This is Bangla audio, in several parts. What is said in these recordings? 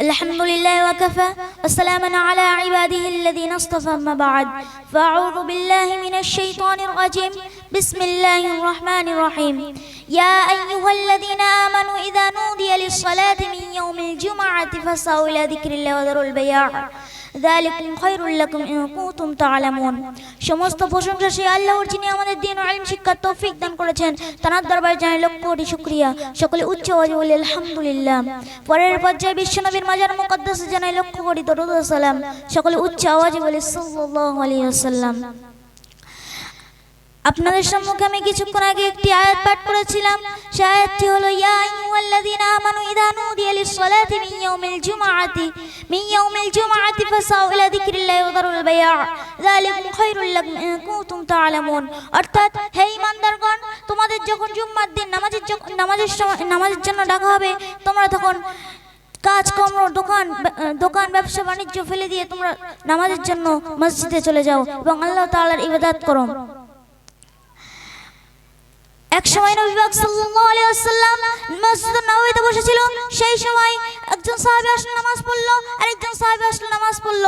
الحمد لله وكفى والسلام على عباده الذين اصطفى ما بعد. فأعوذ بالله من الشيطان الرجيم. بسم الله الرحمن الرحيم. يا أيها الذين آمنوا إذا نودي للصلاة من يوم الجمعة فاسعوا إلى ذكر الله وذروا البيع দালিকুম খায়রুল লাকুম ইন কুনতুম তাআলামুন সমস্ত প্রশংসা সেই আল্লাহর যিনি আমাদের দিন ও ইলম শিক্ষার তৌফিক দান করেছেন। তার দরবারে জানাই লক্ষ কোটি শুকরিয়া। সকলে উচ্চ আওয়াজে বলে আলহামদুলিল্লাহ। পরের পর্যায়ে বিশ্বনবীর মাজার মুকদ্দাসে জানাই লক্ষ কোটি দরুদ সালাম। সকলে উচ্চ আওয়াজে বলে সাল্লাল্লাহু আলাইহি ওয়াসাল্লাম। আপনাদের সম্মুখে আমি কিছুক্ষণ আগে একটি আয়াত পাঠ করেছিলাম। সেই আয়াতটি হলো, ইয়া আইয়ুহাল্লাযীনা আমানু ইযা নুদিয়া লিস-সালাতি মিন ইয়াউমিল জুমআতি। মিন ইয়াউমিল জুমআতি ফাসাউ ইলা যিকরিল্লাহি ওয়া দারুল বায়া' যালিকুম খায়রুল লাকুম ইন কুনতুম তা'লামুন অর্থাৎ, হে ঈমানদারগণ, তোমাদের যখন জুম্মার দিন, নামাজের যখন নামাজের সময়, নামাজের জন্য ডাকা হবে, তোমরা তখন কাজকর্ম দোকান দোকান, ব্যবসা, বাণিজ্য ফেলে দিয়ে তোমরা নামাজের জন্য মসজিদে চলে যাও এবং আল্লাহ তাআলার ইবাদত করো। এক সময় নবী পাক সাল্লাল্লাহু আলাইহি ওয়াসাল্লাম মসজিদ নববীতে বসেছিল। সেই সময় একজন সাহাবী আসলো নামাজ পড়ল আর সাহাবী আসলো নামাজ পড়ল।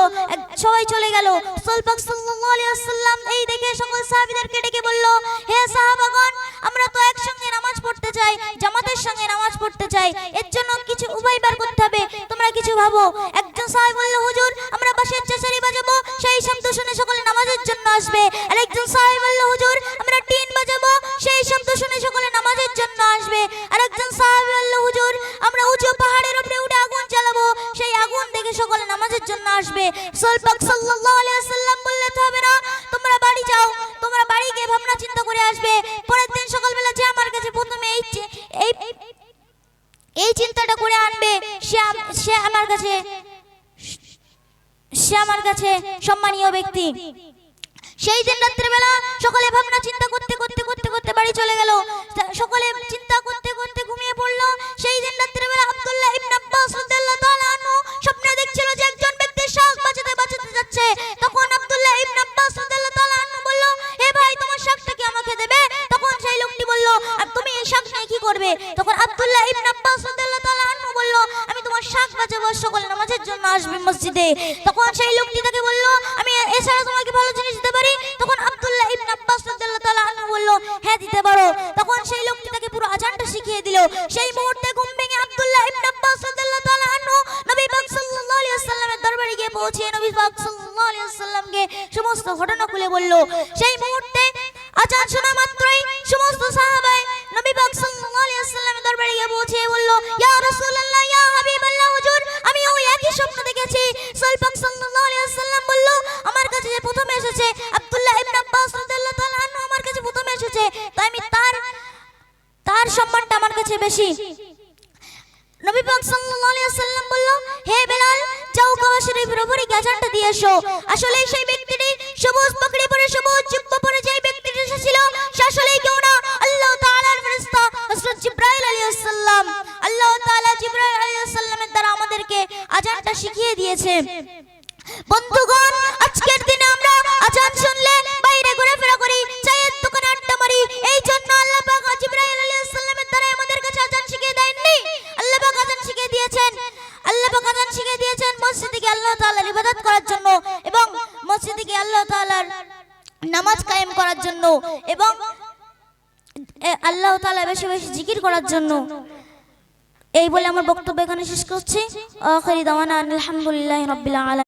সবাই চলে গেল। রাসূল পাক সাল্লাল্লাহু আলাইহি ওয়াসাল্লাম এই দেখে সকল সাহাবীদেরকে ডেকে বলল, হে সাহাবাগণ, আমরা তো একসঙ্গে নামাজ পড়তে চাই, জামাতের সঙ্গে নামাজ পড়তে চাই। এর জন্য কিছু উপায় বার করতে হবে। তোমরা কিছু ভাবো। একজন সাহাবী বলল, হুজুর, আমরা বাঁশের চেঁচারি বাজাবো। সেই শব্দ শুনে সকলে নামাজের জন্য আসবে। আর একজন সাহাবী বলল, হুজুর, আমরা টিন বাজাবো। দেখে সকলে নামাজের জন্য আসবে। সোলপাক সাল্লাল্লাহু আলাইহি বললে তো হবে না, তোমরা বাড়ি যাও। তোমরা বাড়ি গিয়ে ভাবনা চিন্তা করে আসবে। পরের দিন সকালবেলা যে আমার কাছে প্রথমে এই এই এই চিন্তাটা করে আনবে, সে সে আমার কাছে, সে আমার কাছে সম্মানীয় ব্যক্তি। সেই দিন রাত্রেবেলা সকলে ভাবনা চিন্তা করতে করতে করতে করতে বাড়ি চলে গেল। সকলে করবে? তখন আব্দুল্লাহ ইবনে আব্বাস রাদিয়াল্লাহু তাআলা আনহু বলল, আমি তোমার শাক বাঁচাবো সকল নামাজের জন্য আসবে মসজিদে। তখন সেই লোকটি তাকে বলল, আমি এছাড়া তোমাকে ভালো জিনিস দিতে পারি? তখন আব্দুল্লাহ ইবনে আব্বাস রাদিয়াল্লাহু তাআলা আনহু বলল হ্যাঁ দিতে পারো। তখন সেই লোকটি তাকে পুরো আজানটা শিখিয়ে দিল। সেই মুহূর্তে ঘুম ভেঙে আব্দুল্লাহ ইবনে আব্বাস রাদিয়াল্লাহু তাআলা আনহু নবী পাক সাল্লাল্লাহু আলাইহি ওয়াসাল্লামের দরবারে গিয়ে পৌঁছে নবী পাক সাল্লাল্লাহু আলাইহি ওয়াসাল্লামকে সমস্ত ঘটনা খুলে বলল। সেই মুহূর্তে আজান শোনা মাত্রই সমস্ত সাহাবায়ে পৌঁছে বলল, ইয়া রাসূলুল্লাহ, ইয়া হাবিবাল্লাহ, হুজুর আমি ওই একই স্বপ্ন দেখেছি। সালপাক সাল্লাল্লাহু আলাইহি ওয়াসাল্লাম বলল, আমার কাছে যে প্রথমে এসেছে, আব্দুল্লাহ ইবনে আব্বাস রাদিয়াল্লাহু তাআলা আনহু আমার কাছে প্রথমে এসেছে। তাই আমি তার তার সম্মানটা আমার কাছে বেশি। নবী পাক সাল্লাল্লাহু আলাইহি ওয়াসাল্লাম বলল, হে বেলাল, যাও কাবা শরীফের উপরে গাজানটা দিয়ে এসো। আসলে সেই ব্যক্তিটি সবুজ পাগড়ি পরে সবুজ জুব্বা পরে যে ব্যক্তিটি এসেছিল, সে আসলে কেউ জিবরাইল আলাইহিস সালামের দ্বারা আমাদেরকে আজানটা শিখিয়ে দিয়েছে। বন্ধুগণ, আজকের দিনে আমরা আজান শুনলে বাইরে ঘোরাফেরা করি, চায়ের দোকানে আড্ডা মারি, এই জন্য আল্লাহ পাক জিবরাইল আলাইহিস দ্বারা আমাদের কাছে আজান শিখিয়ে দেননি। আল্লাহ পাক আজান শিখিয়ে দিয়েছেন। আল্লাহ পাক আজান শিখিয়ে দিয়েছেন মসজিদে গিয়ে আল্লাহ তাআলার ইবাদত করার জন্য এবং মসজিদে গিয়ে আল্লাহ তাআলার নামাজ কায়েম করার জন্য এবং আল্লাহ তাআলা বেশি বেশি জিকির করার জন্য। এই বলে আমার বক্তব্য এখানে শেষ করছি। আলহামদুলিল্লাহ আলামিন।